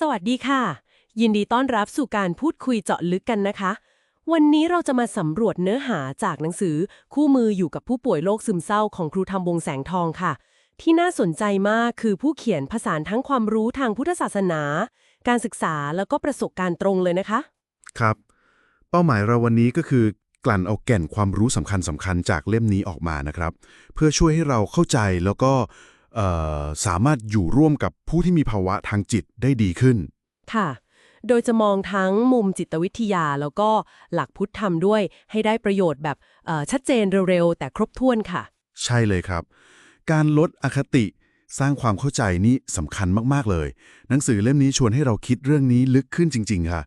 สวัสดีค่ะ ยินดีต้อนรับสู่การพูดคุยเจาะลึกกันนะคะ วันนี้เราจะมาสำรวจเนื้อหาจากหนังสือ คู่มืออยู่กับผู้ป่วยโรคซึมเศร้าของครูธรรมวงแสงทองค่ะ ที่น่าสนใจมากคือผู้เขียนผสานทั้งความรู้ทางพุทธศาสนา การศึกษาแล้วก็ประสบการณ์ตรงเลยนะคะ ครับ เป้าหมายเราวันนี้ก็คือ กลั่นเอาแก่นความรู้สำคัญสำคัญจากเล่มนี้ออกมานะครับ เพื่อช่วยให้เราเข้าใจแล้วก็ สามารถอยู่ร่วมกับผู้ที่มีภาวะทางจิตได้ดีขึ้น ค่ะ โดยจะมองทั้งมุมจิตวิทยาแล้วก็หลักพุทธธรรมด้วย ให้ได้ประโยชน์แบบเอ่อชัดเจนเร็วๆ แต่ครบถ้วนค่ะ ใช่เลยครับ การลดอคติสร้างความเข้าใจนี่สำคัญมากๆเลย หนังสือเล่มนี้ชวนให้เราคิดเรื่องนี้ลึกขึ้นจริง ๆ ค่ะ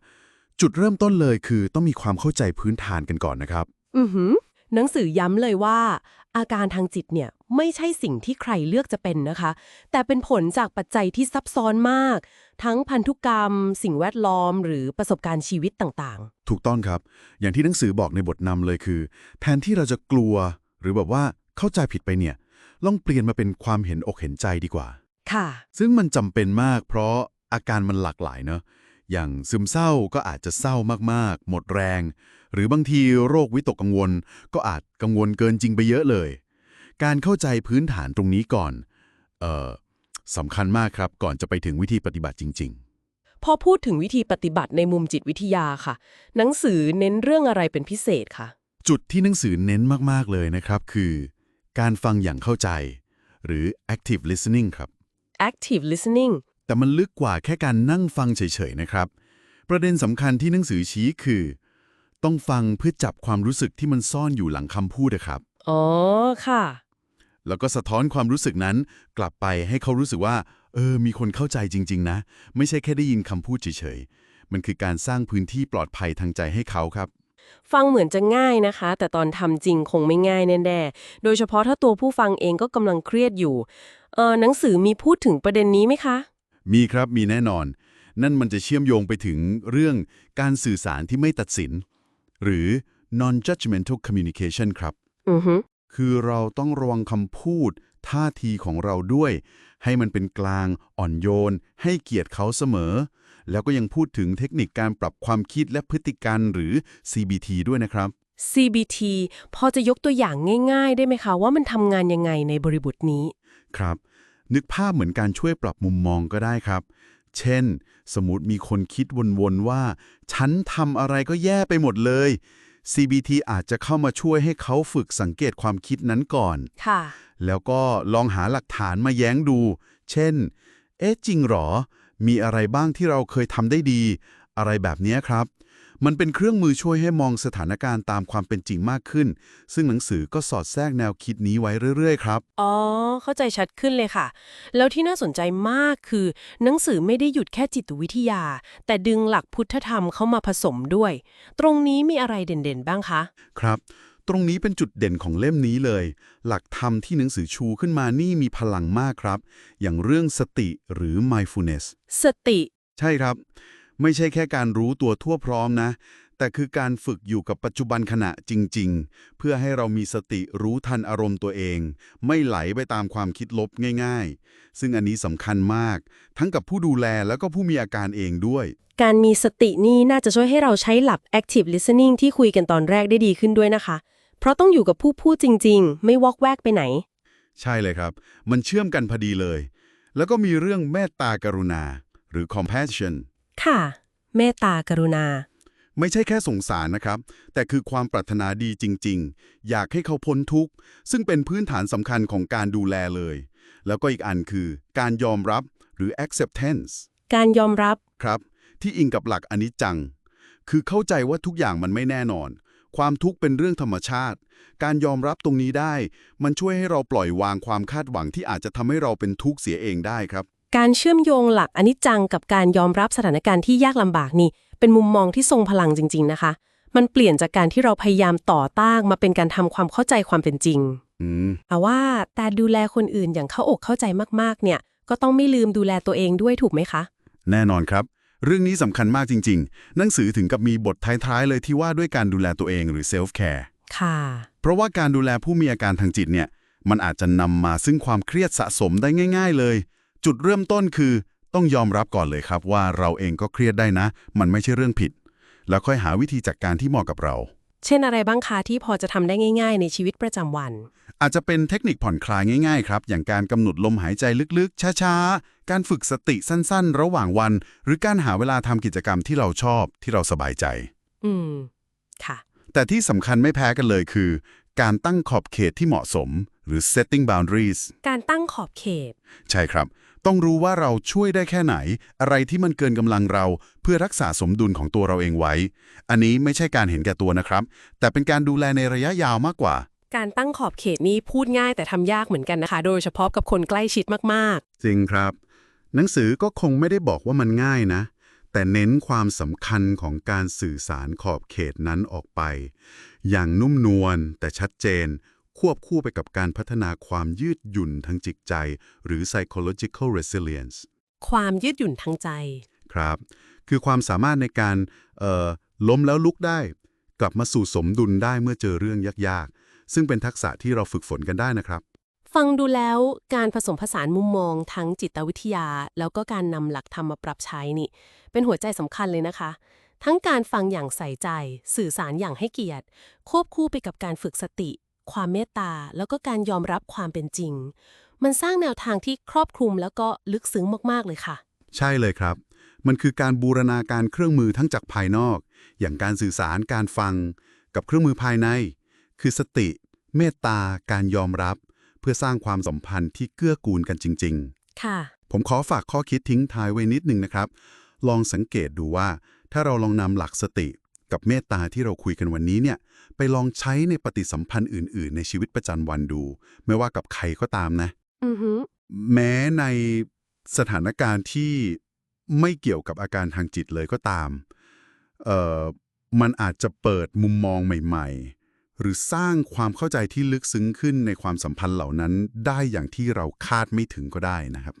จุดเริ่มต้นเลยคือต้องมีความเข้าใจพื้นฐานกันก่อนนะครับ อือหือหนังสือย้ำเลยว่า อาการทางจิตเนี่ย ไม่ใช่สิ่งที่ใครเลือกจะเป็นนะคะ แต่เป็นผลจากปัจจัยที่ซับซ้อนมาก ทั้งพันธุกรรม สิ่งแวดล้อม หรือประสบการณ์ชีวิตต่างถูกต้องครับ อย่างที่หนังสือบอกในบทนำเลยคือ แทนที่เราจะกลัว หรือแบบว่าเข้าใจผิดไปเนี่ย ลองเปลี่ยนมาเป็นความเห็นอกเห็นใจดีกว่าๆค่ะ ซึ่งมันจำเป็นมาก เพราะอาการมันหลากหลายเนอะอย่างซึมเศร้าก็อาจจะเศร้ามากๆ หมดแรง หรือบางทีโรควิตกกังวล ก็อาจกังวลเกินจริงไปเยอะเลย การเข้าใจพื้นฐานตรงนี้ก่อนเอ่อสำคัญมากครับก่อนจะไปถึงวิธีปฏิบัติจริง ๆ พอพูดถึงวิธีปฏิบัติในมุมจิตวิทยาค่ะ หนังสือเน้นเรื่องอะไรเป็นพิเศษคะจุดที่หนังสือเน้นมากๆเลยนะครับ คือ การฟังอย่างเข้าใจ หรือ active listening ครับ active listening แต่มันลึกกว่าแค่การนั่งฟังเฉยๆนะครับ ประเด็นสำคัญที่หนังสือชี้คือ ต้องฟังเพื่อจับความรู้สึกที่มันซ่อนอยู่หลังคำพูดนะครับ อ๋อ ค่ะ แล้วก็สะท้อนความรู้สึกนั้นกลับไปให้เขารู้สึกว่า เออ มีคนเข้าใจจริง ๆ นะ ไม่ใช่แค่ได้ยินคำพูดเฉยๆ มันคือการสร้างพื้นที่ปลอดภัยทางใจให้เขาครับ ฟังเหมือนจะง่ายนะคะ แต่ตอนทำจริงคงไม่ง่ายแน่ๆ โดยเฉพาะถ้าตัวผู้ฟังเองก็กำลังเครียดอยู่ เออหนังสือมีพูดถึงประเด็นนี้ไหมคะ มีครับ มีแน่นอน นั่นมันจะเชื่อมโยงไปถึงเรื่องการสื่อสารที่ไม่ตัดสิน หรือ non-judgmental communication ครับ อือฮึ คือเราต้องระวังคำพูด ท่าทีของเราด้วย ให้มันเป็นกลาง อ่อนโยน ให้เกียรติเขาเสมอ แล้วก็ยังพูดถึงเทคนิคการปรับความคิดและพฤติกรรมหรือ CBT ด้วยนะครับ CBT พอจะยกตัวอย่างง่าย ๆ ได้ไหมคะว่ามันทำงานยังไงในบริบทนี้ ครับ นึกภาพเหมือนการช่วยปรับมุมมองก็ได้ครับ เช่น สมมติมีคนคิดวนๆว่า ฉันทำอะไรก็แย่ไปหมดเลย CBT อาจจะเข้ามาช่วยให้เขาฝึกสังเกตความคิดนั้นก่อน ค่ะ แล้วก็ลองหาหลักฐานมาแย้งดู เช่น เอ๊ะจริงหรอ มีอะไรบ้างที่เราเคยทำได้ดี อะไรแบบเนี้ยครับ มันเป็นเครื่องมือช่วยให้มองสถานการณ์ตามความเป็นจริงมากขึ้น ซึ่งหนังสือก็สอดแทรกแนวคิดนี้ไว้เรื่อย ๆ ครับ อ๋อ เข้าใจชัดขึ้นเลยค่ะ แล้วที่น่าสนใจมากคือ หนังสือไม่ได้หยุดแค่จิตวิทยา แต่ดึงหลักพุทธธรรมเข้ามาผสมด้วย ตรงนี้มีอะไรเด่นๆ บ้างคะ ครับ ตรงนี้เป็นจุดเด่นของเล่มนี้เลย หลักธรรมที่หนังสือชูขึ้นมานี่มีพลังมากครับ อย่างเรื่องสติหรือ mindfulness สติ ใช่ครับ ไม่ใช่แค่การรู้ตัวทั่วพร้อมนะ แต่คือการฝึกอยู่กับปัจจุบันขณะจริง ๆ เพื่อให้เรามีสติรู้ทันอารมณ์ตัวเอง ไม่ไหลไปตามความคิดลบง่าย ๆ ซึ่งอันนี้สำคัญมาก ทั้งกับผู้ดูแลแล้วก็ผู้มีอาการเองด้วย การมีสตินี่น่าจะช่วยให้เราใช้หลัก active listening ที่คุยกันตอนแรกได้ดีขึ้นด้วยนะคะ เพราะต้องอยู่กับผู้พูดจริง ๆ ไม่วอกแวกไปไหน ใช่เลยครับ มันเชื่อมกันพอดีเลย แล้วก็มีเรื่องเมตตากรุณา หรือ compassion ค่ะ เมตตากรุณา ไม่ใช่แค่สงสารนะครับ แต่คือความปรารถนาดีจริง ๆ อยากให้เขาพ้นทุกข์ ซึ่งเป็นพื้นฐานสำคัญของการดูแลเลย แล้วก็อีกอันคือ การยอมรับหรือ acceptance การยอมรับครับ ที่อิงกับหลักอนิจจัง คือเข้าใจว่าทุกอย่างมันไม่แน่นอน ความทุกข์เป็นเรื่องธรรมชาติ การยอมรับตรงนี้ได้ มันช่วยให้เราปล่อยวางความคาดหวังที่อาจจะทำให้เราเป็นทุกข์เสียเองได้ครับ การเชื่อมโยงหลักอนิจจังกับการยอมรับสถานการณ์ที่ยากลำบากนี่ เป็นมุมมองที่ทรงพลังจริง ๆ นะคะ มันเปลี่ยนจากการที่เราพยายามต่อต้านมาเป็นการทำความเข้าใจความเป็นจริงอืมแต่ว่าแต่ดูแลคนอื่นอย่างเข้าอกเข้าใจมากๆ เนี่ย ก็ต้องไม่ลืมดูแลตัวเองด้วยถูกไหมคะ แน่นอนครับ เรื่องนี้สำคัญมากจริง ๆ หนังสือถึงกับมีบทท้ายๆเลยที่ว่าด้วยการดูแลตัวเองหรือ self care ค่ะ เพราะว่าการดูแลผู้มีอาการทางจิตเนี่ย มันอาจจะนำมาซึ่งความเครียดสะสมได้ง่าย ๆ เลย จุดเริ่มต้นคือต้องยอมรับก่อนเลยครับว่าเราเองก็เครียดได้นะ มันไม่ใช่เรื่องผิด แล้วค่อยหาวิธีจัดการที่เหมาะกับเรา เช่นอะไรบ้างคะที่พอจะทำได้ง่าย ๆ ในชีวิตประจำวัน อาจจะเป็นเทคนิคผ่อนคลายง่าย ๆ ครับ อย่างการกำหนดลมหายใจลึกๆ ช้าๆ การฝึกสติสั้นๆ ระหว่างวัน หรือการหาเวลาทำกิจกรรมที่เราชอบที่เราสบายใจ อืม ค่ะ แต่ที่สำคัญไม่แพ้กันเลยคือ การตั้งขอบเขตที่เหมาะสม หรือ setting boundaries การตั้งขอบเขต ใช่ครับ ต้องรู้ว่าเราช่วยได้แค่ไหน อะไรที่มันเกินกำลังเราเพื่อรักษาสมดุลของตัวเราเองไว้ อันนี้ไม่ใช่การเห็นแก่ตัวนะครับ แต่เป็นการดูแลในระยะยาวมากกว่า การตั้งขอบเขตนี้พูดง่ายแต่ทำยากเหมือนกันนะคะ โดยเฉพาะกับคนใกล้ชิดมากจริงครับ หนังสือก็คงไม่ได้บอกว่ามันง่ายนะ แต่เน้นความสำคัญของการสื่อสารขอบเขตนั้นออกไป อย่างนุ่มนวลแต่ชัดเจน ควบคู่ไปกับการพัฒนาความยืดหยุ่นทางจิตใจ หรือ psychological resilience ๆความยืดหยุ่นทางใจ ครับ คือความสามารถในการเอ่อล้มแล้วลุกได้ กลับมาสู่สมดุลได้เมื่อเจอเรื่องยากๆ ซึ่งเป็นทักษะที่เราฝึกฝนกันได้นะครับ ฟังดูแล้วการผสมผสานมุมมองทั้งจิตวิทยา แล้วก็การนำหลักธรรมมาปรับใช้นี่ เป็นหัวใจสำคัญเลยนะคะ ทั้งการฟังอย่างใส่ใจ สื่อสารอย่างให้เกียรติ ควบคู่ไปกับการฝึกสติ ความเมตตา แล้วก็การยอมรับความเป็นจริง มันสร้างแนวทางที่ครอบคลุมแล้วก็ลึกซึ้งมากๆเลยค่ะ ใช่เลยครับ มันคือการบูรณาการเครื่องมือทั้งจากภายนอก อย่างการสื่อสารการฟัง กับเครื่องมือภายใน คือสติ เมตตา การยอมรับ เพื่อสร้างความสัมพันธ์ที่เกื้อกูลกันจริงค่ะๆผมขอฝากข้อคิดทิ้งท้ายไว้นิดนึงนะครับ ลองสังเกตดูว่า ถ้าเราลองนำหลักสติ กับเมตตาที่เราคุยกันวันนี้เนี่ยไปลองใช้ในปฏิสัมพันธ์อื่น ๆ ในชีวิตประจำวันดู ไม่ว่ากับใครก็ตามนะ อือฮึแม้ในสถานการณ์ที่ไม่เกี่ยวกับอาการทางจิตเลยก็ตามเอ่อมันอาจจะเปิดมุมมองใหม่ ๆ หรือสร้างความเข้าใจที่ลึกซึ้งขึ้นในความสัมพันธ์เหล่านั้นได้อย่างที่เราคาดไม่ถึงก็ได้นะครับ